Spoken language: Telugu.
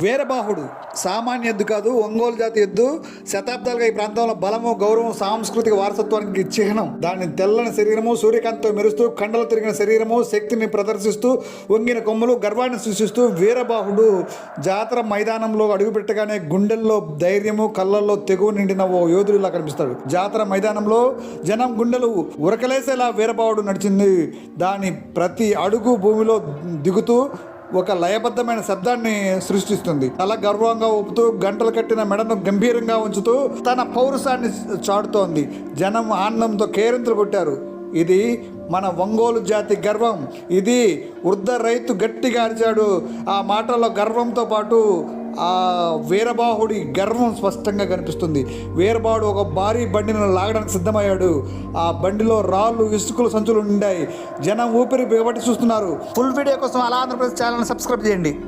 వీరబాహుడు సామాన్య ఎద్దు కాదు ఒంగోలు జాతి ఎద్దు శతాబ్దాలుగా ఈ ప్రాంతంలో బలము గౌరవం సాంస్కృతిక వారసత్వానికి చిహ్నం. దాని తెల్లని శరీరము సూర్యకాంతితో మెరుస్తూ కండలు తిరిగిన శరీరము శక్తిని ప్రదర్శిస్తూ వంగిన కొమ్ములు గర్వాన్ని సృష్టిస్తూ వీరబాహుడు జాతర మైదానంలో అడుగుపెట్టగానే గుండెల్లో ధైర్యము కళ్ళల్లో తెగువ నిండిన ఓ యోధుడిలా కనిపిస్తాడు. జాతర మైదానంలో జనం గుండెలు ఉరకలేసేలా వీరబాహుడు నడిచింది. దాని ప్రతి అడుగు భూమిలో దిగుతూ ఒక లయబద్ధమైన శబ్దాన్ని సృష్టిస్తుంది. అలా గర్వంగా ఊపుతూ గంటలు కట్టిన మెడను గంభీరంగా ఉంచుతూ తన పౌరుషాన్ని చాటుతోంది. జనం ఆనందంతో కేరింతలు కొట్టారు. ఇది మన ఒంగోలు జాతి గర్వం. ఇది వృద్ధ రైతు గట్టిగా అరిచాడు. ఆ మాటల్లో గర్వంతో పాటు ఆ వీరబాహుడి గర్వం స్పష్టంగా కనిపిస్తుంది. వీరబాహుడు ఒక భారీ బండిని లాగడానికి సిద్ధమయ్యాడు. ఆ బండిలో రాళ్ళు ఇసుకలు సంచులు నిండాయి. జనం ఊపిరి బిగబట్టి చూస్తున్నారు. ఫుల్ వీడియో కోసం అలా ఆంధ్రప్రదేశ్ ఛానల్ సబ్స్క్రైబ్ చేయండి.